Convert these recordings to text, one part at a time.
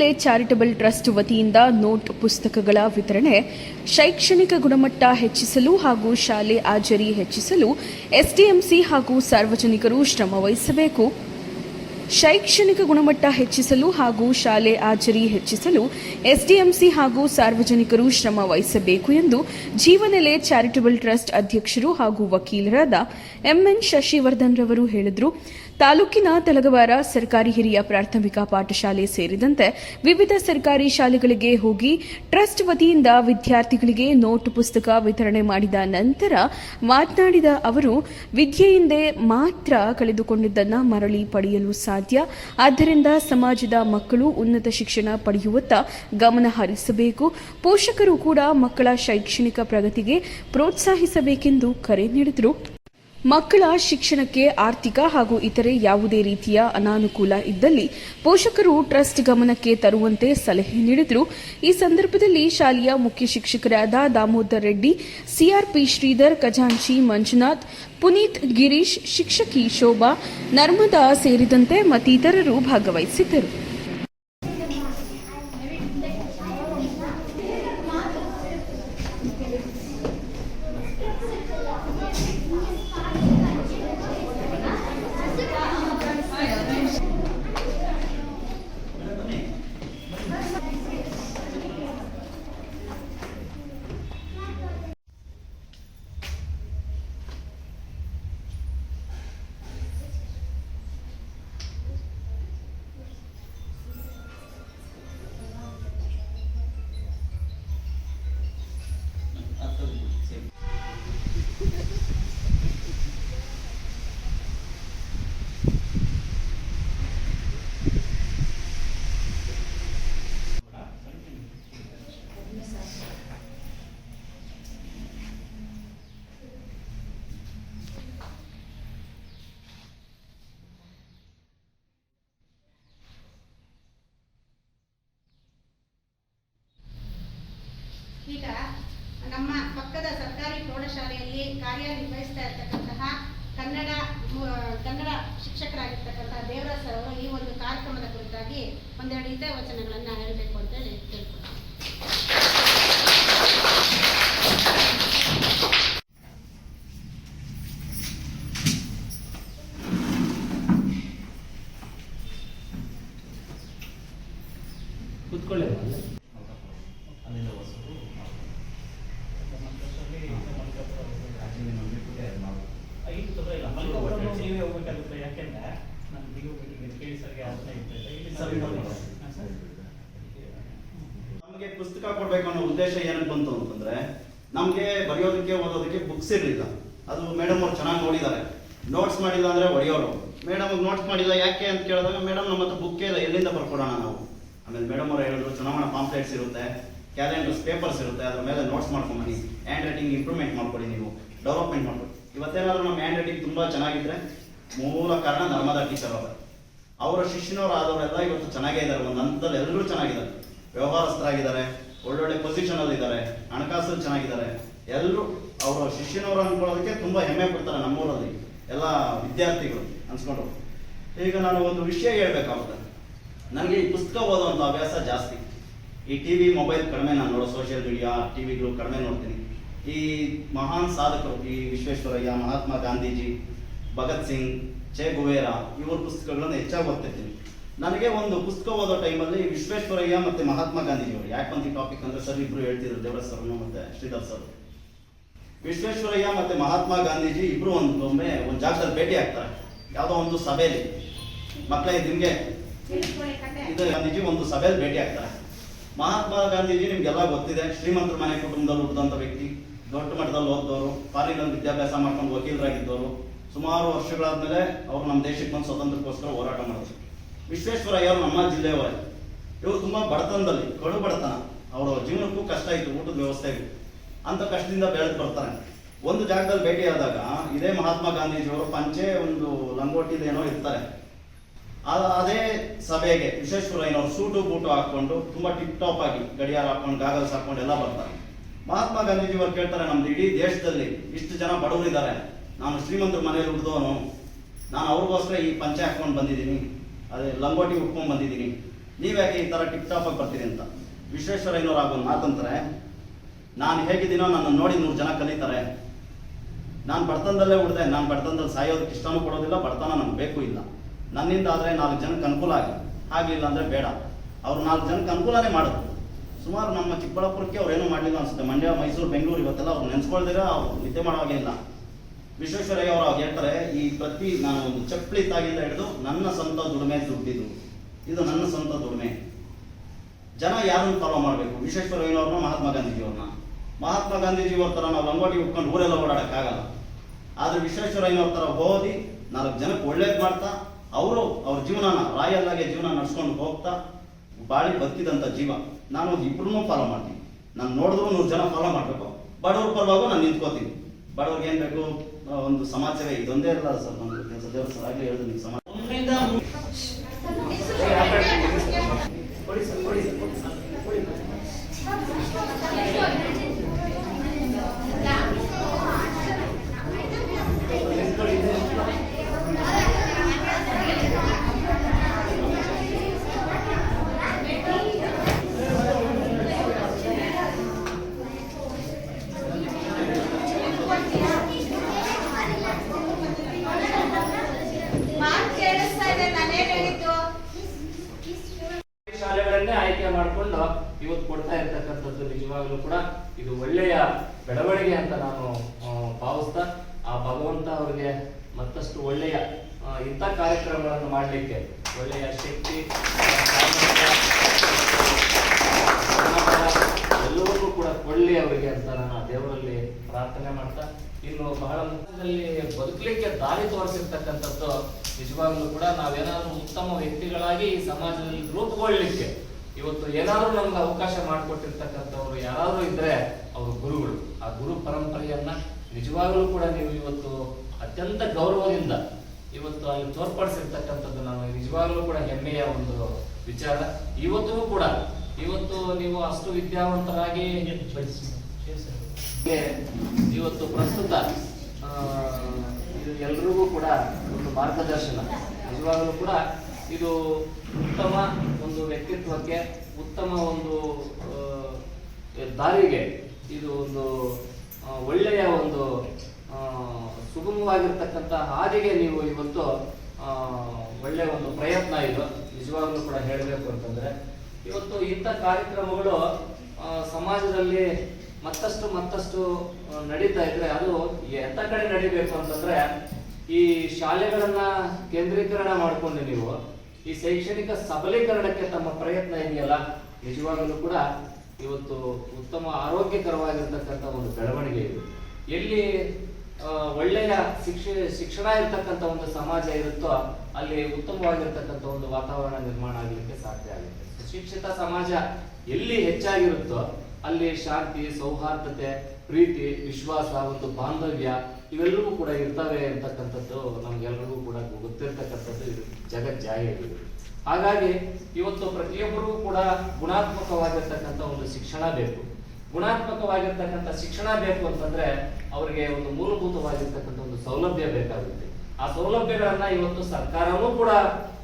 Play charitable trust ವತಿಯಿಂದ note ಪುಸ್ತಕಗಳ ವಿತರಣೆ ಶೈಕ್ಷಣಿಕ ಗುಣಮಟ್ಟ ಹೆಚ್ಚಿಸಲು ಹಾಗೂ ಶಾಲೆ ಹಾಜರಿ ಹೆಚ್ಚಿಸಲು ಎಸ್ಡಿಎಂಸಿ ಹಾಗೂ ಸಾರ್ವಜನಿಕರು ಶ್ರಮ ವಹಿಸಬೇಕು. ಶೈಕ್ಷಣಿಕ ಗುಣಮಟ್ಟ ಹೆಚ್ಚಿಸಲು ಹಾಗೂ ಶಾಲೆ ಹಾಜರಿ ಹೆಚ್ಚಿಸಲು ಎಸ್ಡಿಎಂಸಿ ಹಾಗೂ ಸಾರ್ವಜನಿಕರು ಶ್ರಮ ವಹಿಸಬೇಕು ಎಂದು ಜೀವನೆಲೆ ಚಾರಿಟಬಲ್ ಟ್ರಸ್ಟ್ ಅಧ್ಯಕ್ಷರು ಹಾಗೂ ವಕೀಲರಾದ ಎಂಎನ್ ಶಶಿವರ್ಧನ್ ರವರು ಹೇಳಿದರು. ತಾಲೂಕಿನ ತಲಗವಾರ ಸರ್ಕಾರಿ ಹಿರಿಯ ಪ್ರಾಥಮಿಕ ಪಾಠಶಾಲೆ ಸೇರಿದಂತೆ ವಿವಿಧ ಸರ್ಕಾರಿ ಶಾಲೆಗಳಿಗೆ ಹೋಗಿ ಟ್ರಸ್ಟ್ ವತಿಯಿಂದ ವಿದ್ಯಾರ್ಥಿಗಳಿಗೆ ನೋಟ್ ಪುಸ್ತಕ ವಿತರಣೆ ಮಾಡಿದ ನಂತರ ಮಾತನಾಡಿದ ಅವರು ವಿದ್ಯೆಯಿಂದ ಮಾತ್ರ ಕಳೆದುಕೊಂಡಿದ್ದನ್ನು ಮರಳಿ ಪಡೆಯಲು ಸಾಧ್ಯ. ಆದ್ದರಿಂದ ಸಮಾಜದ ಮಕ್ಕಳು ಉನ್ನತ ಶಿಕ್ಷಣ ಪಡೆಯುವತ್ತ ಗಮನ ಹರಿಸಬೇಕು. ಪೋಷಕರು ಕೂಡ ಮಕ್ಕಳ ಶೈಕ್ಷಣಿಕ ಪ್ರಗತಿಗೆ ಪ್ರೋತ್ಸಾಹಿಸಬೇಕೆಂದು ಕರೆ ನೀಡಿದರು. ಮಕ್ಕಳ ಶಿಕ್ಷಣಕ್ಕೆ ಆರ್ಥಿಕ ಹಾಗೂ ಇತರೆ ಯಾವುದೇ ರೀತಿಯ ಅನಾನುಕೂಲ ಇದ್ದಲ್ಲಿ ಪೋಷಕರು ಟ್ರಸ್ಟ್ ಗಮನಕ್ಕೆ ತರುವಂತೆ ಸಲಹೆ ನೀಡಿದರು. ಈ ಸಂದರ್ಭದಲ್ಲಿ ಶಾಲೆಯ ಮುಖ್ಯ ಶಿಕ್ಷಕರಾದ ದಾಮೋದರ್ ರೆಡ್ಡಿ, ಸಿಆರ್ಪಿ ಶ್ರೀಧರ್, ಖಜಾಂಚಿ ಮಂಜುನಾಥ್, ಪುನೀತ್ ಗಿರೀಶ್, ಶಿಕ್ಷಕಿ ಶೋಭಾ, ನರ್ಮದಾ ಸೇರಿದಂತೆ ಮತ್ತಿತರರು ಭಾಗವಹಿಸಿದ್ದರು ಈಗ ನಮ್ಮ ಪಕ್ಕದ ಸರ್ಕಾರಿ ಪ್ರೌಢಶಾಲೆಯಲ್ಲಿ ಕಾರ್ಯನಿರ್ವಹಿಸ್ತಾ ಇರ್ತಕ್ಕಂತಹ ಕನ್ನಡ ಕನ್ನಡ ಶಿಕ್ಷಕರಾಗಿರ್ತಕ್ಕಂತಹ ದೇವರಾಜ್ ಸರ್ ಅವರು ಈ ಒಂದು ಕಾರ್ಯಕ್ರಮದ ಕುರಿತಾಗಿ ಒಂದೆರಡು ಹಿತ ವಚನಗಳನ್ನು ಹೇಳಬೇಕು ಅಂತೇಳಿ ಕೇಳ್ಕೊಳ್ತೀನಿ. ನಮಗೆ ಪುಸ್ತಕ ಕೊಡ್ಬೇಕು ಅನ್ನೋ ಉದ್ದೇಶ ಏನಕ್ಕೆ ಬಂತು ಅಂತಂದ್ರೆ, ನಮಗೆ ಬರೆಯೋದಕ್ಕೆ, ಓದೋದಕ್ಕೆ ಬುಕ್ಸ್ ಇರಲಿಲ್ಲ. ಅದು ಮೇಡಮ್ ಅವ್ರು ಚೆನ್ನಾಗಿ ನೋಡಿದ್ದಾರೆ. ನೋಟ್ಸ್ ಮಾಡಿಲ್ಲ ಅಂದ್ರೆ ಹೊಡೆಯೋರು. ಮೇಡಮ್ ನೋಟ್ಸ್ ಮಾಡಿಲ್ಲ ಯಾಕೆ ಅಂತ ಕೇಳಿದಾಗ ಮೇಡಮ್ ನಮ್ಮ ಹತ್ರ ಬುಕ್ಕೇ ಇಲ್ಲ, ಎಲ್ಲಿಂದ ಬರ್ಕೊಡೋಣ ನಾವು? ಆಮೇಲೆ ಮೇಡಮ್ ಅವರು ಹೇಳಿದ್ರು, ಚುನಾವಣಾ ಪಾಂಪ್ಲೆಟ್ಸ್ ಇರುತ್ತೆ ಕ್ಯಾಲೆಂಡರ್ಸ್ ಪೇಪರ್ಸ್ ಇರುತ್ತೆ, ಅದ್ರ ಮೇಲೆ ನೋಟ್ಸ್ ಮಾಡ್ಕೊಂಬನ್ನಿ. ಹ್ಯಾಂಡ್ ರೈಟಿಂಗ್ ಇಂಪ್ರೂವ್ಮೆಂಟ್ ಮಾಡ್ಕೊಡಿ ನೀವು ಡೆವಲಪ್ಮೆಂಟ್ ಮಾಡ್ಕೊಡಿ. ಇವತ್ತೇನಾದ್ರೂ ನಮ್ಮ ಹ್ಯಾಂಡ್ ರೈಟಿಂಗ್ ತುಂಬಾ ಚೆನ್ನಾಗಿದ್ರೆ, ಮೂಲ ಕಾರಣ ನರ್ಮದಾ ಟೀಚರ್ ಅವರ. ಅವರ ಶಿಷ್ಯನವರು ಆದವರೆಲ್ಲ ಇವತ್ತು ಚೆನ್ನಾಗೇ ಇದ್ದಾರೆ. ಒಂದು ಹಂತದಲ್ಲಿ ಎಲ್ಲರೂ ಚೆನ್ನಾಗಿದ್ದಾರೆ. ವ್ಯವಹಾರಸ್ಥರಾಗಿದ್ದಾರೆ. ಒಳ್ಳೊಳ್ಳೆ ಪೊಸಿಷನ್ ಅಲ್ಲಿ ಇದ್ದಾರೆ. ಹಣಕಾಸಲ್ಲಿ ಚೆನ್ನಾಗಿದ್ದಾರೆ. ಎಲ್ಲರೂ ಅವರ ಶಿಷ್ಯನವರು ಅನ್ಕೊಳ್ಳೋದಕ್ಕೆ ತುಂಬಾ ಹೆಮ್ಮೆ ಪಡ್ತಾರೆ ನಮ್ಮೂರಲ್ಲಿ ಎಲ್ಲ ವಿದ್ಯಾರ್ಥಿಗಳು ಅನ್ಸ್ಕೊಂಡು. ಈಗ ನಾನು ಒಂದು ವಿಷಯ ಹೇಳ್ಬೇಕಾಗುತ್ತೆ. ನನಗೆ ಈ ಪುಸ್ತಕ ಓದುವಂಥ ಅಭ್ಯಾಸ ಜಾಸ್ತಿ. ಈ ಟಿ ವಿ ಮೊಬೈಲ್ ಕಡಿಮೆ ನಾನು ನೋಡೋ ಸೋಷಿಯಲ್ ಮೀಡಿಯಾ ಟಿವಿಗಳು ಕಡಿಮೆ ನೋಡ್ತೀನಿ. ಈ ಮಹಾನ್ ಸಾಧಕರು, ಈ ವಿಶ್ವೇಶ್ವರಯ್ಯ, ಮಹಾತ್ಮ ಗಾಂಧೀಜಿ, ಭಗತ್ ಸಿಂಗ್ ಚೆ ಗುವೇರ ಇವ್ರ ಪುಸ್ತಕಗಳನ್ನು ಹೆಚ್ಚಾಗಿ ಓದ್ತಿರ್ತೀನಿ. ನನಗೆ ಒಂದು ಪುಸ್ತಕ ಓದೋ ಟೈಮಲ್ಲಿ ವಿಶ್ವೇಶ್ವರಯ್ಯ ಮತ್ತೆ ಮಹಾತ್ಮ ಗಾಂಧೀಜಿ ಅವರು ಯಾಕೆ ಬಂದು ಈ ಟಾಪಿಕ್ ಅಂದ್ರೆ ಸರ್ ಇಬ್ಬರು ಹೇಳ್ತಿದ್ರು ದೇವರ ಸರ್ನು ಮತ್ತೆ ಶ್ರೀಧರ್ ಸರ್. ವಿಶ್ವೇಶ್ವರಯ್ಯ ಮತ್ತೆ ಮಹಾತ್ಮ ಗಾಂಧೀಜಿ ಇಬ್ಬರು ಒಂದು ಒಮ್ಮೆ ಒಂದು ಜಾಗದಲ್ಲಿ ಭೇಟಿ ಆಗ್ತಾರೆ. ಯಾವುದೋ ಒಂದು ಸಭೆಯಲ್ಲಿ. ಮಕ್ಕಳೇ ನಿಮಗೆ ಇದು ಗಾಂಧೀಜಿ ಒಂದು ಸಭೆಯಲ್ಲಿ ಭೇಟಿ ಆಗ್ತಾರೆ. ಮಹಾತ್ಮ ಗಾಂಧೀಜಿ ನಿಮ್ಗೆಲ್ಲ ಗೊತ್ತಿದೆ, ಶ್ರೀಮಂತರ ಮನೆ ಕುಟುಂಬದಲ್ಲಿ ಹುಟ್ಟಿದಂಥ ವ್ಯಕ್ತಿ, ದೊಡ್ಡ ಮಟ್ಟದಲ್ಲಿ ಓದ್ದವರು ಫಾರಿನಲ್ಲಿ ವಿದ್ಯಾಭ್ಯಾಸ ಮಾಡ್ಕೊಂಡು ವಕೀಲರಾಗಿದ್ದವರು. ಸುಮಾರು ವರ್ಷಗಳಾದ್ಮೇಲೆ ಅವರು ನಮ್ಮ ದೇಶಕ್ಕೆ ಬಂದು ಸ್ವಾತಂತ್ರ್ಯಕ್ಕೋಸ್ಕರ ಹೋರಾಟ ಮಾಡಿದ್ರು. ವಿಶ್ವೇಶ್ವರಯ್ಯ ಅವರು ನಮ್ಮ ಜಿಲ್ಲೆಯವರೇ. ಇವರು ತುಂಬಾ ಬಡತನದಲ್ಲಿ, ಕಡು ಬಡತನ. ಅವರ ಜೀವನಕ್ಕೂ ಕಷ್ಟ ಇತ್ತು, ಊಟದ ವ್ಯವಸ್ಥೆ ಇತ್ತು. ಅಂತ ಕಷ್ಟದಿಂದ ಬೆಳೆದು ಬರ್ತಾರೆ. ಒಂದು ಜಾಗದಲ್ಲಿ ಭೇಟಿಯಾದಾಗ ಇದೇ ಮಹಾತ್ಮ ಗಾಂಧೀಜಿಯವರು ಪಂಚೆ ಒಂದು ಲಂಗೋಟಿದೇನೋ ಇರ್ತಾರೆ. ಅದೇ ಸಭೆಗೆ ವಿಶ್ವೇಶ್ವರಯ್ಯನವರು ಸೂಟು ಬೂಟು ಹಾಕೊಂಡು ತುಂಬಾ ಟಿಪ್ ಟಾಪ್ ಆಗಿ ಗಡಿಯಾರ ಹಾಕೊಂಡು ಗಾಗಲ್ಸ್ ಹಾಕೊಂಡು ಎಲ್ಲ ಬರ್ತಾರೆ. ಮಹಾತ್ಮ ಗಾಂಧೀಜಿ ಅವರು ಕೇಳ್ತಾರೆ, ನಮ್ದು ಇಡೀ ದೇಶದಲ್ಲಿ ಇಷ್ಟು ಜನ ಬಡವರಿದ್ದಾರೆ. ನಾನು ಶ್ರೀಮಂತರ ಮನೆಯಲ್ಲಿ ಹುಟ್ಟಿದವನು ನಾನು ಅವ್ರಿಗೋಸ್ಕರ ಈ ಪಂಚೆ ಹಾಕ್ಕೊಂಡು ಬಂದಿದ್ದೀನಿ, ಅದೇ ಲಂಗೋಟಿ ಉಟ್ಕೊಂಡು ಬಂದಿದ್ದೀನಿ. ನೀವ್ಯಾಕೆ ಈ ಥರ ಟಿಪ್ ಟಾಪಾಗಿ ಬರ್ತೀರಿ ಅಂತ. ವಿಶ್ವೇಶ್ವರಯ್ಯನವ್ರು ಆಗೋ ಮಾತಂತಾರೆ ನಾನು ಹೇಗಿದ್ದೀನೋ ನನ್ನ ನೋಡಿ ನೂರು ಜನ ಕಲಿತಾರೆ. ನಾನು ಬಡತನದಲ್ಲೇ ಉಳಿದೆ, ನಾನು ಬಡತನದಲ್ಲಿ ಸಾಯೋದಕ್ಕೆ ಇಷ್ಟನೂ ಕೊಡೋದಿಲ್ಲ, ಬಡತನ ನಮ್ಗೆ ಬೇಕು ಇಲ್ಲ. ನನ್ನಿಂದ ಆದರೆ ನಾಲ್ಕು ಜನಕ್ಕೆ ಅನುಕೂಲ ಆಗಿ ಆಗಲಿಲ್ಲ ಅಂದರೆ ಬೇಡ. ಅವ್ರು ನಾಲ್ಕು ಜನಕ್ಕೆ ಅನುಕೂಲನೇ ಮಾಡೋದು. ಸುಮಾರು ನಮ್ಮ ಚಿಕ್ಕಬಳ್ಳಾಪುರಕ್ಕೆ ಅವ್ರೇನೂ ಮಾಡಲಿಲ್ಲ ಅನಿಸುತ್ತೆ. ಮಂಡ್ಯ, ಮೈಸೂರು, ಬೆಂಗಳೂರು ಇವತ್ತೆಲ್ಲ ಅವ್ರು ನೆನೆಸ್ಕೊಳ್ದಿರ, ಅವ್ರು ನಿದ್ದೆ ಹಾಗೆ ಇಲ್ಲ. ವಿಶ್ವೇಶ್ವರಯ್ಯ ಅವರು ಹೇಳ್ತಾರೆ ಈ ಪ್ರತಿ ನಾನು ಒಂದು ಚಪ್ಪಲಿ ತಾಗಿಂದ ಹಿಡಿದು ನನ್ನ ಸ್ವಂತ ದುಡಿಮೆ ದುಡ್ಡಿದ್ದು ಇದು ನನ್ನ ಸ್ವಂತ ದುಡಿಮೆ. ಜನ ಯಾರನ್ನು ಫಾಲೋ ಮಾಡಬೇಕು? ವಿಶ್ವೇಶ್ವರಯ್ಯನವ್ರನ್ನ, ಮಹಾತ್ಮ ಗಾಂಧೀಜಿಯವ್ರನ್ನ? ಮಹಾತ್ಮ ಗಾಂಧೀಜಿಯವ್ರ ಥರ ನಾವು ಲಂಗೋಟಿ ಉಟ್ಕೊಂಡು ಊರೆಲ್ಲ ಓಡಾಡಕ್ಕಾಗಲ್ಲ ಆದರೆ ವಿಶ್ವೇಶ್ವರಯ್ಯನವ್ರ ಥರ ಓದಿ ನಾಲ್ಕು ಜನಕ್ಕೆ ಒಳ್ಳೇದು ಮಾಡ್ತಾ, ಅವರು ಅವ್ರ ಜೀವನನ ರಾಯಲ್ಲಾಗೆ ಜೀವನ ನಡ್ಸ್ಕೊಂಡು ಹೋಗ್ತಾ, ಬಾಳಿ ಬದುಕಿದಂಥ ಜೀವ. ನಾನು ಇಬ್ಬರನ್ನೂ ಫಾಲೋ ಮಾಡ್ತೀನಿ. ನಾನು ನೋಡಿದ್ರು ನೂರು ಜನ ಫಾಲೋ ಮಾಡಬೇಕು. ಬಡವ್ರ ಪರವಾಗೂ ನಾನು ನಿಂತ್ಕೋತೀನಿ. ಬಡವ್ರಿಗೆ ಏನು ಬೇಕು? ಒಂದು ಸಮಾಜ ಸೇವೆ ಇದೊಂದೇ ಇರಲ್ಲ ಸರ್ ನಮ್ಗೆ ಕೆಲಸ. ಸರ್ ಆಗಲೇ ಹೇಳಿದ್ರು ನೀವು ಸಮಾಜ ಒಂದರಿಂದ ಮೂರು- ಕೊಡಿ ಸರ್ ಕೊಡಿ ಸರ್ ಕೊಡಿ ಸರ್ ಕೊಡಿ ಮಾತು ಕೇಳಿಸ್ತಾ ಇದೆ ನಾನೇನ್ ಹೇಳಿದ್ದು ಶಾಲೆಗಳನ್ನೇ ಆಯ್ಕೆ ಮಾಡಿಕೊಂಡು ಇವತ್ತು ಕೊಡ್ತಾ ಇರ್ತಕ್ಕಂಥದ್ದು ನಿಜವಾಗ್ಲೂ ಕೂಡ ಇದು ಒಳ್ಳೆಯ ಬೆಳವಣಿಗೆ ಅಂತ ನಾನು ಆ, ಭಾವಿಸ್ತಾ ಆ ಭಗವಂತ ಅವರಿಗೆ ಮತ್ತಷ್ಟು ಒಳ್ಳೆಯ ಆ, ಇಂಥ ಕಾರ್ಯಕ್ರಮಗಳನ್ನು ಮಾಡಲಿಕ್ಕೆ ಒಳ್ಳೆಯ ಶಕ್ತಿ ಸಾಮರ್ಥ್ಯ, ಗುಣಬಲ ಎಲ್ಲವನ್ನೂ ಕೂಡ ಕೊಳ್ಳಿ ಅವರಿಗೆ ಅಂತ ನಾನು ದೇವರಲ್ಲಿ ಪ್ರಾರ್ಥನೆ ಮಾಡ್ತಾ, ಇನ್ನು ಬಹಳ ಮುಖ್ಯದಲ್ಲಿ ಬದುಕಲಿಕ್ಕೆ ದಾರಿ ತೋರಿಸಿರ್ತಕ್ಕಂಥದ್ದು ನಿಜವಾಗ್ಲೂ ಕೂಡ ನಾವೇನಾದ್ರೂ ಉತ್ತಮ ವ್ಯಕ್ತಿಗಳಾಗಿ ಈ ಸಮಾಜದಲ್ಲಿ ರೂಪುಗೊಳ್ಳಲಿಕ್ಕೆ ಇವತ್ತು ಏನಾದ್ರೂ ನಮ್ಗೆ ಅವಕಾಶ ಮಾಡಿಕೊಟ್ಟಿರ್ತಕ್ಕಂಥವ್ರು ಯಾರಾದ್ರೂ ಇದ್ರೆ ಅವರು ಗುರುಗಳು. ಆ ಗುರು ಪರಂಪರೆಯನ್ನ ನಿಜವಾಗ್ಲೂ ಕೂಡ ನೀವು ಇವತ್ತು ಅತ್ಯಂತ ಗೌರವದಿಂದ ಇವತ್ತು ಅಲ್ಲಿ ತೋರ್ಪಡಿಸಿರ್ತಕ್ಕಂಥದ್ದು ನಾನು ನಿಜವಾಗ್ಲೂ ಕೂಡ ಹೆಮ್ಮೆಯ ಒಂದು ವಿಚಾರ. ಇವತ್ತಿಗೂ ಕೂಡ, ಇವತ್ತು ನೀವು ಅಷ್ಟು ವಿದ್ಯಾವಂತರಾಗಿ ಇವತ್ತು ಪ್ರಸ್ತುತ ಇದು ಎಲ್ರಿಗೂ ಕೂಡ ಒಂದು ಮಾರ್ಗದರ್ಶನ. ನಿಜವಾಗಲೂ ಕೂಡ ಇದು ಉತ್ತಮ ಒಂದು ವ್ಯಕ್ತಿತ್ವಕ್ಕೆ, ಉತ್ತಮ ಒಂದು ದಾರಿಗೆ ಇದು ಒಂದು ಒಳ್ಳೆಯ ಒಂದು ಸುಗಮವಾಗಿರ್ತಕ್ಕಂಥ ಹಾದಿಗೆ ನೀವು ಇವತ್ತು ಒಳ್ಳೆಯ ಒಂದು ಪ್ರಯತ್ನ ಇದು. ನಿಜವಾಗ್ಲೂ ಕೂಡ ಹೇಳಬೇಕು ಅಂತಂದರೆ, ಇವತ್ತು ಇಂಥ ಕಾರ್ಯಕ್ರಮಗಳು ಸಮಾಜದಲ್ಲಿ ಮತ್ತಷ್ಟು ಮತ್ತಷ್ಟು ನಡೀತಾ ಇದ್ರೆ ಅದು ಎಂತ ಕಡೆ ನಡಿಬೇಕು ಅಂತಂದ್ರೆ ಈ ಶಾಲೆಗಳನ್ನ ಕೇಂದ್ರೀಕರಣ ಮಾಡಿಕೊಂಡು ನೀವು ಈ ಶೈಕ್ಷಣಿಕ ಸಬಲೀಕರಣಕ್ಕೆ ತಮ್ಮ ಪ್ರಯತ್ನ ಇದೆಯಲ್ಲ, ನಿಜವಾಗಲೂ ಕೂಡ ಇವತ್ತು ಉತ್ತಮ ಆರೋಗ್ಯಕರವಾಗಿರ್ತಕ್ಕಂಥ ಒಂದು ಬೆಳವಣಿಗೆ ಇದು. ಎಲ್ಲಿ ಒಳ್ಳೆಯ ಶಿಕ್ಷೆ, ಶಿಕ್ಷಣ ಇರ್ತಕ್ಕಂಥ ಒಂದು ಸಮಾಜ ಇರುತ್ತೋ ಅಲ್ಲಿ ಉತ್ತಮವಾಗಿರ್ತಕ್ಕಂಥ ಒಂದು ವಾತಾವರಣ ನಿರ್ಮಾಣ ಆಗಲಿಕ್ಕೆ ಸಾಧ್ಯ ಆಗುತ್ತೆ. ಶಿಕ್ಷಿತ ಸಮಾಜ ಎಲ್ಲಿ ಹೆಚ್ಚಾಗಿರುತ್ತೋ ಅಲ್ಲಿ ಶಾಂತಿ, ಸೌಹಾರ್ದತೆ, ಪ್ರೀತಿ, ವಿಶ್ವಾಸ ಒಂದು ಬಾಂಧವ್ಯ ಇವೆಲ್ಲವೂ ಕೂಡ ಇರ್ತವೆ ಅಂತಕ್ಕಂಥದ್ದು ನಮ್ಗೆಲ್ರಿಗೂ ಕೂಡ ಗೊತ್ತಿರ್ತಕ್ಕಂಥದ್ದು ಇದು ಜಗಜ್ಜಾಹಿರು ಹಾಗಾಗಿ ಇವತ್ತು ಪ್ರತಿಯೊಬ್ಬರಿಗೂ ಕೂಡ ಗುಣಾತ್ಮಕವಾಗಿರ್ತಕ್ಕಂಥ ಒಂದು ಶಿಕ್ಷಣ ಬೇಕು. ಗುಣಾತ್ಮಕವಾಗಿರ್ತಕ್ಕಂಥ ಶಿಕ್ಷಣ ಬೇಕು ಅಂತಂದ್ರೆ ಅವರಿಗೆ ಒಂದು ಮೂಲಭೂತವಾಗಿರ್ತಕ್ಕಂಥ ಒಂದು ಸೌಲಭ್ಯ ಬೇಕಾಗುತ್ತೆ. ಆ ಸೌಲಭ್ಯಗಳನ್ನ ಇವತ್ತು ಸರ್ಕಾರವೂ ಕೂಡ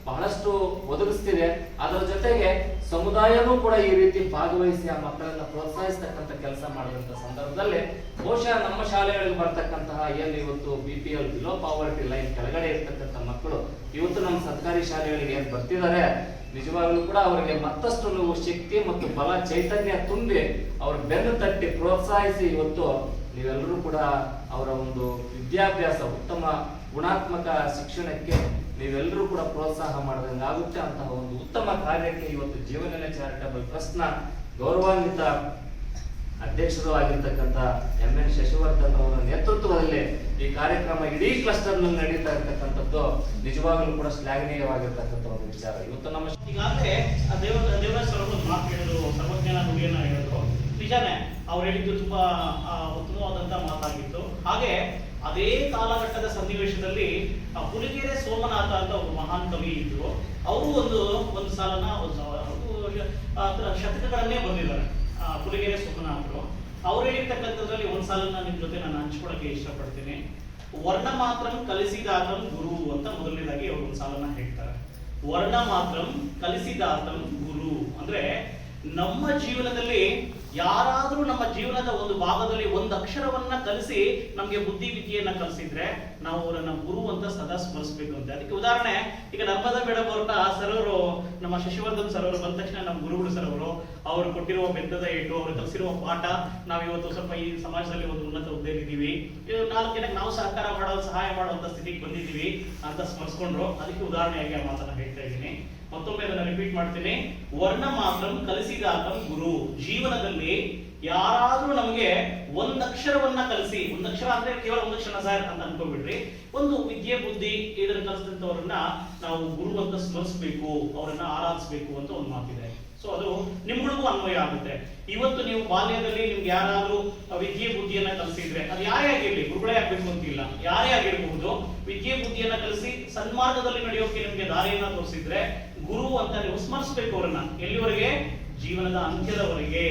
ಬಹಳಷ್ಟು ಒದಗಿಸ್ತಿದೆ. ಅದರ ಜೊತೆಗೆ ಸಮುದಾಯನೂ ಕೂಡ ಈ ರೀತಿ ಭಾಗವಹಿಸಿ ಆ ಮಕ್ಕಳನ್ನ ಪ್ರೋತ್ಸಾಹಿಸ್ತಕ್ಕಂಥ ಕೆಲಸ ಮಾಡಿದಂಥ ಸಂದರ್ಭದಲ್ಲಿ ಬಹುಶಃ ನಮ್ಮ ಶಾಲೆಗಳಿಗೆ ಬರ್ತಕ್ಕಂತಹ ಏನು ಇವತ್ತು B P L below poverty line ಕೆಳಗಡೆ ಇರ್ತಕ್ಕಂಥ ಮಕ್ಕಳು, ಇವತ್ತು ನಮ್ಮ ಸರ್ಕಾರಿ ಶಾಲೆಗಳಿಗೆ ಏನು ಬರ್ತಿದ್ದಾರೆ ನಿಜವಾಗ್ಲೂ ಕೂಡ ಅವರಿಗೆ ಮತ್ತಷ್ಟು ನೀವು ಶಕ್ತಿ ಮತ್ತು ಬಲ ಚೈತನ್ಯ ತುಂಬಿ ಅವ್ರ ಬೆನ್ನು ತಟ್ಟಿ ಪ್ರೋತ್ಸಾಹಿಸಿ ಇವತ್ತು ನೀವೆಲ್ಲರೂ ಕೂಡ ಅವರ ಒಂದು ವಿದ್ಯಾಭ್ಯಾಸ ಉತ್ತಮ ಗುಣಾತ್ಮಕ ಶಿಕ್ಷಣಕ್ಕೆ ನೀವೆಲ್ಲರೂ ಕೂಡ ಪ್ರೋತ್ಸಾಹ ಮಾಡಿದಂಗೆ ಆಗುತ್ತೆ ಅಂತಹ ಒಂದು ಉತ್ತಮ ಕಾರ್ಯಕ್ಕೆ ಇವತ್ತು ಜೀವನ ಚಾರಿಟಬಲ್ ಟ್ರಸ್ಟ್ನ ಗೌರವಾನ್ವಿತ ಅಧ್ಯಕ್ಷರು ಆಗಿರ್ತಕ್ಕಂಥ ಎಂ ಎನ್ ಶಶಿವರ್ಧನ್ ಅವರ ನೇತೃತ್ವದಲ್ಲಿ ಈ ಕಾರ್ಯಕ್ರಮ ಇಡೀ ಕ್ಲಸ್ಟರ್ನಲ್ಲಿ ನಡೀತಾ ಇರ್ತಕ್ಕಂಥದ್ದು ನಿಜವಾಗ್ಲೂ ಕೂಡ ಶ್ಲಾಘನೀಯವಾಗಿರ್ತಕ್ಕಂಥ ಒಂದು ವಿಚಾರ. ಇವತ್ತು ನಮ್ಮ ಈಗಾಗಲೇ ದೇವ ಸರ್ ಒಂದು ಮಾತು ಹೇಳಿದ್ರು, ಸರ್ವಜ್ಞಾನ ಗುರಿಯನ್ನ ಹೇಳಿದ್ರು. ನಿಜಾನೇ, ಅವ್ರು ಹೇಳಿದ್ದು ತುಂಬಾ ಉತ್ತಮವಾದಂತ ಮಾತಾಗಿತ್ತು. ಹಾಗೆ ಅದೇ ಕಾಲಘಟ್ಟದ ಸನ್ನಿವೇಶದಲ್ಲಿ ಆ ಪುಲಿಗೆರೆ ಸೋಮನಾಥ ಅಂತ ಒಬ್ಬ ಮಹಾನ್ ಕವಿ ಇದ್ರು. ಅವರು ಒಂದು ಒಂದು ಸಾಲನ ಶತಕಗಳನ್ನೇ ಬಂದಿದ್ದಾರೆ ಆ, ಪುಲಿಗೆರೆ ಸೋಮನಾಥರು. ಅವ್ರು ಹೇಳಿರ್ತಕ್ಕಂಥದ್ರಲ್ಲಿ ಒಂದ್ ಸಾಲನ್ನ ನಿಮ್ ಜೊತೆ ನಾನು ಹಂಚ್ಕೊಳಕ್ಕೆ ಇಷ್ಟಪಡ್ತೀನಿ. ವರ್ಣ ಮಾತ್ರ ಕಲಿಸಿದಾತನು ಗುರು ಅಂತ ಮೊದಲನೇದಾಗಿ ಅವರು ಒಂದು ಸಾಲನ್ನ ಹೇಳ್ತಾರೆ. ವರ್ಣ ಮಾತ್ರಂ ಕಲಿಸಿದಾತಂ ಗುರು. ಅಂದ್ರೆ ನಮ್ಮ ಜೀವನದಲ್ಲಿ ಯಾರಾದ್ರೂ ನಮ್ಮ ಜೀವನದ ಒಂದು ಭಾಗದಲ್ಲಿ ಒಂದು ಅಕ್ಷರವನ್ನ ಕಲಿಸಿ ನಮಗೆ ಬುದ್ಧಿ ವಿದ್ಯೆಯನ್ನ ಕಲಿಸಿದ್ರೆ ನಾವು ಅವರನ್ನ ಗುರು ಅಂತ ಸದಾ ಸ್ಮರಿಸಬೇಕು ಅಂತ. ಅದಕ್ಕೆ ಉದಾಹರಣೆ ಈಗ ನರ್ಮದಾ ಮೇಡಮ್ ಅವ್ರನ್ನ ಆ ಸರೋರು ನಮ್ಮ ಶಶಿವರ್ಧನ್ ಸರೋರು ಬಂದ ತಕ್ಷಣ ನಮ್ಮ ಗುರುಗಳು ಸರ್ ಅವರು ಕೊಟ್ಟಿರುವ ಬೆತ್ತದ ಏಟು ಅವರು ಕಲಿಸಿರುವ ಪಾಠ ನಾವು ಇವತ್ತು ಸ್ವಲ್ಪ ಈ ಸಮಾಜದಲ್ಲಿ ಒಂದು ಉನ್ನತ ಹುದ್ದೆಯಲ್ಲಿದ್ದೀವಿ ನಾಲ್ಕು ಜನಕ್ಕೆ ನಾವು ಸಹಕಾರ ಮಾಡೋ ಸಹಾಯ ಮಾಡುವಂತ ಸ್ಥಿತಿಗೆ ಬಂದಿದ್ದೀವಿ ಅಂತ ಸ್ಮರಿಸ್ಕೊಂಡ್ರು. ಅದಕ್ಕೆ ಉದಾಹರಣೆಯಾಗಿ ಆ ಮಾತನ್ನ ಹೇಳ್ತಾ ಇದ್ದೀನಿ. ಮತ್ತೊಮ್ಮೆ ಅದನ್ನ ರಿಪೀಟ್ ಮಾಡ್ತೀನಿ. ವರ್ಣ ಮಾತ್ರ ಕಲಿಸಿದಾತಂ ಗುರು. ಜೀವನದಲ್ಲಿ ಯಾರಾದ್ರೂ ನಮಗೆ ಒಂದಕ್ಷರವನ್ನ ಕಲಿಸಿ ಒಂದಕ್ಷರ ಅಂದ್ರೆ ಕೇವಲ ಒಂದಕ್ಷರ ಸರ್ ಅಂತ ಅನ್ಕೊಂಡ್ಬಿಡ್ರಿ ಒಂದು ವಿದ್ಯೆ, ಬುದ್ಧಿ ಇದನ್ನ ಕಲಿಸಿದಂತವ್ರನ್ನ ನಾವು ಗುರು ಅಂತ ಸ್ಮರಿಸಬೇಕು, ಅವರನ್ನ ಆರಾಧಿಸಬೇಕು ಅಂತ ಒಂದು ಮಾತಿದೆ. ಸೊ ಅದು ನಿಮ್ಗಳಿಗೂ ಅನ್ವಯ ಆಗುತ್ತೆ. ಇವತ್ತು ನೀವು ಬಾಲ್ಯದಲ್ಲಿ ನಿಮ್ಗೆ ಯಾರಾದ್ರೂ ವಿದ್ಯೆ, ಬುದ್ಧಿಯನ್ನ ಕಲಿಸಿದ್ರೆ, ಅದು ಯಾರೇ ಆಗಿರ್ಲಿ, ಗುರುಗಳೇ ಆಗ್ಬೇಕು ಅಂತಿಲ್ಲ, ಯಾರೇ ಆಗಿರಬಹುದು, ವಿದ್ಯೆ, ಬುದ್ಧಿಯನ್ನ ಕಲಿಸಿ ಸನ್ಮಾರ್ಗದಲ್ಲಿ ನಡೆಯೋಕೆ ನಿಮ್ಗೆ ದಾರಿಯನ್ನ ತೋರಿಸಿದ್ರೆ ಗುರು ಅಂತ ನೀವು ಸ್ಮರಿಸಬೇಕು ಅವರನ್ನ. ಎಲ್ಲಿವರೆಗೆ? ಜೀವನದ ಅಂತ್ಯದವರೆಗೆ.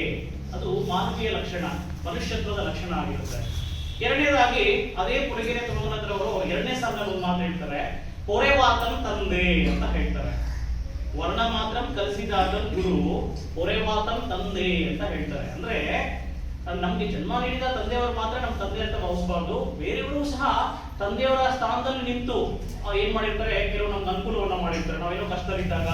ಅದು ಮಾನವೀಯ ಲಕ್ಷಣ, ಮನುಷ್ಯತ್ವದ ಲಕ್ಷಣ ಆಗಿರುತ್ತೆ. ಎರಡನೇದಾಗಿ, ಅದೇ ಪುರಗೆರೆ ತುಮನದ್ರವರು ಎರಡನೇ ಸಾಲಿನಲ್ಲಿ ಒಂದು ಮಾತು ಹೇಳ್ತಾರೆ ಪೊರೆವಾತನ್ ತಂದೆ ಅಂತ ಹೇಳ್ತಾರೆ. ವರ್ಣ ಮಾತ್ರ ಕಲಿಸಿದಾತ ಗುರು ಪೊರೆವಾತನ್ ತಂದೆ ಅಂತ ಹೇಳ್ತಾರೆ. ಅಂದ್ರೆ, ನಮ್ಗೆ ಜನ್ಮ ನೀಡಿದ ತಂದೆಯವರು ಮಾತ್ರ ನಮ್ಮ ತಂದೆ ಅಂತ ಭಾವಿಸಬಾರ್ದು, ಬೇರೆಯವರು ಸಹ ತಂದೆಯವರ ಸ್ಥಾನದಲ್ಲಿ ನಿಂತು ಏನ್ ಮಾಡಿರ್ತಾರೆ? ಕೆಲವು ನಮ್ಗೆ ಅನುಕೂಲವನ್ನ ಮಾಡಿರ್ತಾರೆ. ನಾವೇನೋ ಕಷ್ಟದಲ್ಲಿದ್ದಾಗ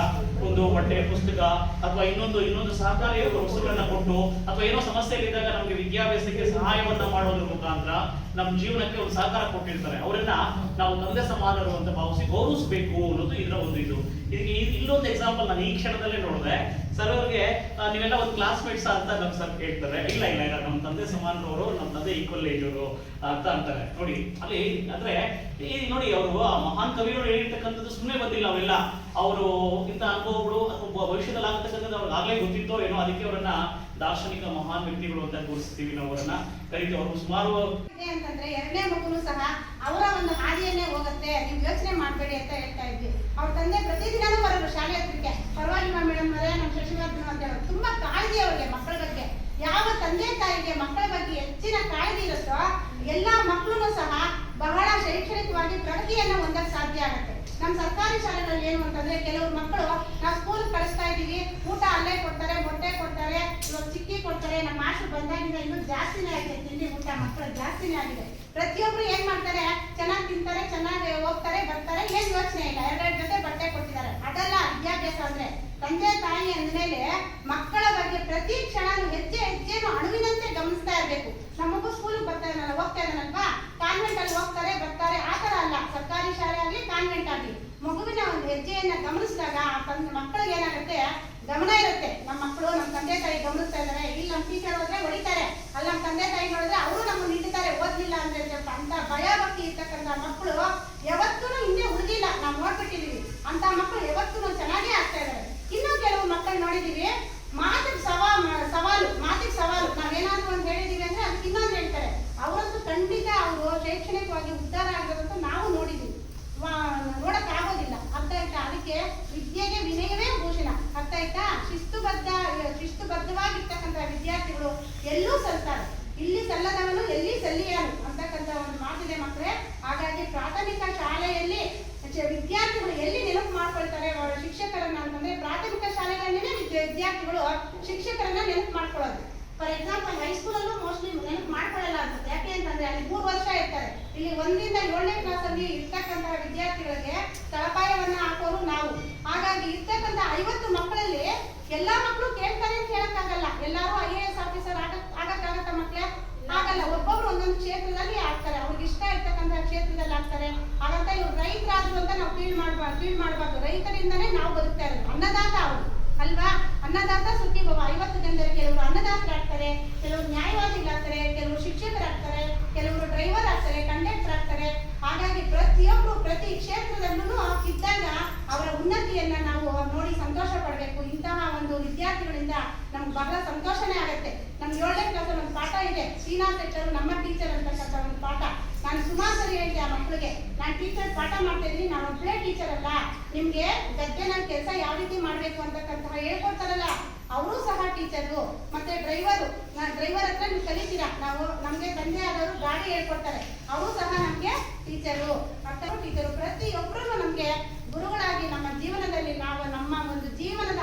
ಒಂದು ಬಟ್ಟೆ ಪುಸ್ತಕ, ಅಥವಾ ಇನ್ನೊಂದು ಇನ್ನೊಂದು ಸಹಕಾರಿ ವಸ್ತುಗಳನ್ನ ಕೊಟ್ಟು, ಅಥವಾ ಏನೋ ಸಮಸ್ಯೆಯಲ್ಲಿದ್ದಾಗ ನಮ್ಗೆ ವಿದ್ಯಾಭ್ಯಾಸಕ್ಕೆ ಸಹಾಯವನ್ನ ಮಾಡೋದ್ರ ಮುಖಾಂತರ ನಮ್ಮ ಜೀವನಕ್ಕೆ ಒಂದು ಸಹಕಾರ ಕೊಟ್ಟಿರ್ತಾರೆ. ಅವರನ್ನ ನಾವು ತಂದೆ ಸಮಾನರು ಅಂತ ಭಾವಿಸಿ ಗೌರವಿಸಬೇಕು ಅನ್ನೋದು ಇದರ ಒಂದು ಇದು. ಇದಕ್ಕೆ ಇನ್ನೊಂದು ಎಕ್ಸಾಂಪಲ್ ನಾನು ಈ ಕ್ಷಣದಲ್ಲೇ ನೋಡಿದೆ. ಸರ್ ಅವ್ರಿಗೆ ನೀವೆಲ್ಲ ಒಂದು ಕ್ಲಾಸ್ಮೇಟ್ಸ್ ಅಂತ ನಮ್ ಸರ್ ಕೇಳ್ತಾರೆ. ಇಲ್ಲ ಇಲ್ಲ ಇಲ್ಲ ನಮ್ಮ ತಂದೆ ಸಮಾನರವರು ನಮ್ಮ ತಂದೆ ಈಕ್ವಲ್ ಏಜ್ ಅವರು ಅಂತ ಅಂತಾರೆ. ನೋಡಿ, ಅಲ್ಲಿ ಅಂದ್ರೆ, ಈ ನೋಡಿ ಅವರು ಆ ಮಹಾನ್ ಕವಿಗಳು ಹೇಳಿರ್ತಕ್ಕಂಥದ್ದು ಸುಮ್ಮನೆ ಬಂದಿಲ್ಲ ಅವೆಲ್ಲ ಅವರು ಇಂಥ ಅನುಭವಗಳು ಅಥವಾ ಭವಿಷ್ಯದಲ್ಲಿ ಆಗ್ತಕ್ಕಂಥದ್ದು ಅವ್ರಿಗೆ ಆಗ್ಲೇ ಗೊತ್ತಿತ್ತೋ ಏನೋ, ಅದಕ್ಕೆ ಅವರನ್ನ ದಾರ್ಶನಿಕ ಮಹಾನ್ ವ್ಯಕ್ತಿಗಳು ಅಂತ ಗುರುತಿಸ್ತೀವಿ ನಾವು ಅವರನ್ನ. ಕರಿತೀವಿ ಅವರು ಸುಮಾರು ಅಂತಂದ್ರೆ, ಎರಡನೇ ಮಗುನು ಸಹ ಅವರ ಒಂದು ಹಾದಿಯನ್ನೇ ಹೋಗುತ್ತೆ, ನೀವು ಯೋಚನೆ ಮಾಡಬೇಡಿ ಅಂತ ಹೇಳ್ತಾ ಇದ್ವಿ. ಅವ್ರ ತಂದೆ ಪ್ರತಿದಿನನೂ ಬರೋರು ಶಾಲೆ ಹತ್ರಕ್ಕೆ ಪರವಾಗಿಲ್ಲ ಮೇಡಮ್ ಅವರೇ ನಮ್ಮ ಶಶಿವರ್ಧನ್ ಅಂತ ಹೇಳೋರು ತುಂಬಾ ಕಾಳಜಿ ಅವ್ರಿಗೆ ಮಕ್ಕಳ ಬಗ್ಗೆ ಯಾವ ತಂದೆ ತಾಯಿಗೆ ಮಕ್ಕಳ ಬಗ್ಗೆ ಹೆಚ್ಚಿನ ಕಾಳಜಿ ಇರುತ್ತೋ ಎಲ್ಲಾ ಮಕ್ಕಳು ಸಹ ಬಹಳ ಶೈಕ್ಷಣಿಕವಾಗಿ ಪ್ರಗತಿಯನ್ನು ಹೊಂದಕ್ಕೆ ಸಾಧ್ಯ ಆಗುತ್ತೆ. ನಮ್ಮ ಸರ್ಕಾರಿ ಶಾಲೆಗಳಲ್ಲಿ ಏನು ಅಂತಂದ್ರೆ ಕೆಲವು ಮಕ್ಕಳು, ನಾವು ಸ್ಕೂಲ್ ಕಳಿಸ್ತಾ ಇದ್ದೀವಿ, ಊಟ ಅಲ್ಲೇ ಕೊಡ್ತಾರೆ, ಮೊಟ್ಟೆ ಕೊಡ್ತಾರೆ, ಇವಾಗ ಚಿಕ್ಕಿ ಕೊಡ್ತಾರೆ, ನಮ್ಮ ಮಾಸ್ಟರ್ ಬಂದಾಗಿಂದ ಇನ್ನೂ ಜಾಸ್ತಿನೇ ಆಗಿದೆ ತಿಂಡಿ ಊಟ ಮಕ್ಕಳು ಜಾಸ್ತಿನೇ ಆಗಿದೆ. ಪ್ರತಿಯೊಬ್ರು ಏನ್ ಮಾಡ್ತಾರೆ, ಚೆನ್ನಾಗಿ ತಿಂತಾರೆ, ಚೆನ್ನಾಗಿ ಹೋಗ್ತಾರೆ, ಬರ್ತಾರೆ, ಏನ್ ಯೋಚನೆ ಇಲ್ಲ. ಎರಡೆರಡು ಜೊತೆ ಬಟ್ಟೆ ಕೊಟ್ಟಿದ್ದಾರೆ. ಅದೆಲ್ಲ ವಿದ್ಯಾಭ್ಯಾಸ ಅಂದ್ರೆ ತಂದೆ ತಾಯಿ ಅಂದಮೇಲೆ ಮಕ್ಕಳ ಬಗ್ಗೆ ಪ್ರತಿ ಕ್ಷಣನೂ ಹೆಜ್ಜೆ ಹೆಜ್ಜೆನು ಅಣುವಿನಂತೆ ಗಮನಿಸ್ತಾ ಇರಬೇಕು. ನಮಗೂ ಸ್ಕೂಲಿಗೆ ಬರ್ತಾ ಇದ್ದಾನಲ್ಲ, ಹೋಗ್ತಾ ಇದ್ದಾನಲ್ವಾ? ಕಾನ್ವೆಂಟ್ ಅಲ್ಲಿ ಹೋಗ್ತಾರೆ, ಬರ್ತಾರೆ. ಆ ಥರ ಅಲ್ಲ, ಸರ್ಕಾರಿ ಶಾಲೆ ಆಗಲಿ ಕಾನ್ವೆಂಟ್ ಆಗಲಿ. ಮಗುವಿನ ಒಂದು ಹೆಜ್ಜೆಯನ್ನ ಗಮನಿಸಿದಾಗ ಆ ತಂದೆ, ಮಕ್ಕಳಿಗೆ ಏನಾಗುತ್ತೆ? ಗಮನ ಇರುತ್ತೆ. ನಮ್ಮ ಮಕ್ಕಳು, ನಮ್ಮ ತಂದೆ ತಾಯಿ ಗಮನಿಸ್ತಾ ಇದ್ದಾರೆ. ಇಲ್ಲಿ, ನಮ್ಮ ಟೀಚರ್ ಹೋದ್ರೆ ಹೊಡಿತಾರೆ. ಅಲ್ಲಿ, ನಮ್ಮ ತಂದೆ ತಾಯಿ ನೋಡಿದ್ರೆ ಅವರು ನಮ್ಮನ್ನು ನಿಂತಿದ್ದಾರೆ, ಓದ್ಲಿಲ್ಲ ಅಂದ್ರೆ ಅಂತ ಭಯ ಭಕ್ತಿ ಇರ್ತಕ್ಕಂಥ ಮಕ್ಕಳು ಯಾವತ್ತೂ ಹಿಂದೆ ಉಳಿದಿಲ್ಲ ನಾವು ನೋಡ್ಬಿಟ್ಟಿದೀವಿ ಅಂತ ಮಕ್ಕಳು ಯಾವತ್ತೂ ಚೆನ್ನಾಗೇ ಆಗ್ತಾ ಇದ್ದಾರೆ ಇನ್ನು ಕೆಲವು ಮಕ್ಕಳು ನೋಡಿದೀವಿ ಮಾತಿಗೆ ಸವಾ ಸವಾಲು ಮಾತಿಗೆ ಸವಾಲು ನಾವೇನಾದ್ರೂ ಒಂದು ಹೇಳಿದೀವಿ ಅಂದ್ರೆ ಅದಕ್ಕೆ ಇನ್ನೊಂದು ಹೇಳ್ತಾರೆ ಅವರಂತೂ ಖಂಡಿತ ಅವರು ಶೈಕ್ಷಣಿಕವಾಗಿ ಉದ್ಧಾರ ಆಗೋದಂತೂ ನಾವು ನೋಡಿದೀವಿ ನೋಡಕ್ ಆಗೋದಿಲ್ಲ ಅರ್ಥ ಆಯ್ತಾ ಅದಕ್ಕೆ ವಿದ್ಯೆಗೆ ವಿನಯವೇ ಭೂಷಣ ಅರ್ಥ ಆಯ್ತಾ ಶಿಸ್ತುಬದ್ಧ ಶಿಸ್ತುಬದ್ಧವಾಗಿರ್ತಕ್ಕಂಥ ವಿದ್ಯಾರ್ಥಿಗಳು ಎಲ್ಲೂ ಸಲ್ತಾರೆ ಇಲ್ಲಿ ಸಲ್ಲದವನು ಎಲ್ಲಿ ಸಲ್ಲಿಯನು ಅಂತಕ್ಕಂಥ ಒಂದು ಮಾತಿದೆ ಮಕ್ಕಳೇ ಹಾಗಾಗಿ ಪ್ರಾಥಮಿಕ ಶಾಲೆಯಲ್ಲಿ ಚ- ವಿದ್ಯಾರ್ಥಿಗಳು ಎಲ್ಲಿ ನೆನಪು ಮಾಡ್ಕೊಳ್ತಾರೆ ಅವರ ಶಿಕ್ಷಕರನ್ನ ಅಂತಂದ್ರೆ ಪ್ರಾಥಮಿಕ ಶಾಲೆಗಳನ್ನೇ ವಿದ್ಯ- ವಿದ್ಯಾರ್ಥಿಗಳು ಶಿಕ್ಷಕರನ್ನ ನೆನಪು ಮಾಡ್ಕೊಳ್ಳೋದು ಫಾರ್ ಎಕ್ಸಾಂಪಲ್ ಹೈಸ್ಕೂಲಲ್ಲೂ ಮೋಸ್ಟ್ಲಿ ನೆನಪು ಮಾಡ್ಕೊಳ್ಳಲ್ಲ ಅನ್ಸುತ್ತೆ. ಯಾಕೆ ಅಂತಂದ್ರೆ ಅಲ್ಲಿ ಮೂರು ವರ್ಷ ಇರ್ತಾರೆ. ಇಲ್ಲಿ ಒಂದರಿಂದ ಏಳನೇ ಕ್ಲಾಸ್ ಅಲ್ಲಿ ಇರ್ತಕ್ಕಂತಹ ವಿದ್ಯಾರ್ಥಿಗಳಿಗೆ ಮಾಡೋದ್ರಿಂದ ನಮ್ಗೆ ಬಹಳ ಸಂತೋಷನೇ ಆಗುತ್ತೆ. ನಮ್ಗೆ ಏಳನೇ ಕ್ಲಾಸ್ ಒಂದು ಪಾಠ ಇದೆ. ಶ್ರೀನಾಥ್ ಸೆಟ್ಟರು ನಮ್ಮ ಟೀಚರ್ ಅಂತಕ್ಕಂಥ ಒಂದು ಪಾಠ. ನಾನು ಸುಮಾರು ಸರಿ ಹೇಳಿದೆ ಆ ಮಕ್ಕಳಿಗೆ ನಾನು ಟೀಚರ್ ಪಾಠ ಮಾಡ್ತಾ ಇದ್ದೀನಿ, ನಾನು ಒಬ್ಬಳೇ ಟೀಚರ್ ಅಲ್ಲ. ನಿಮಗೆ ಗದ್ದೆ ನನ್ನ ಕೆಲಸ ಯಾವ ರೀತಿ ಮಾಡಬೇಕು ಅಂತಕ್ಕಂತಹ ಹೇಳ್ಕೊಡ್ತಾರಲ್ಲ, ಅವರು ಸಹ ಟೀಚರು ಮತ್ತೆ ಡ್ರೈವರು ನಾನು ಡ್ರೈವರ್ ಹತ್ರ ನೀವು ಕಲಿತೀರಾ? ನಾವು, ನಮಗೆ ತಂದೆ ಆದವರು ಗಾಡಿ ಹೇಳ್ಕೊಡ್ತಾರೆ. ಅವರು ಸಹ ನಮಗೆ ಟೀಚರು ಅಕ್ಕವರು ಟೀಚರು ಪ್ರತಿಯೊಬ್ಬರೂ ನಮಗೆ ಗುರುಗಳಾಗಿ ನಮ್ಮ ಜೀವನದಲ್ಲಿ ನಾವು ನಮ್ಮ ಒಂದು ಜೀವನದ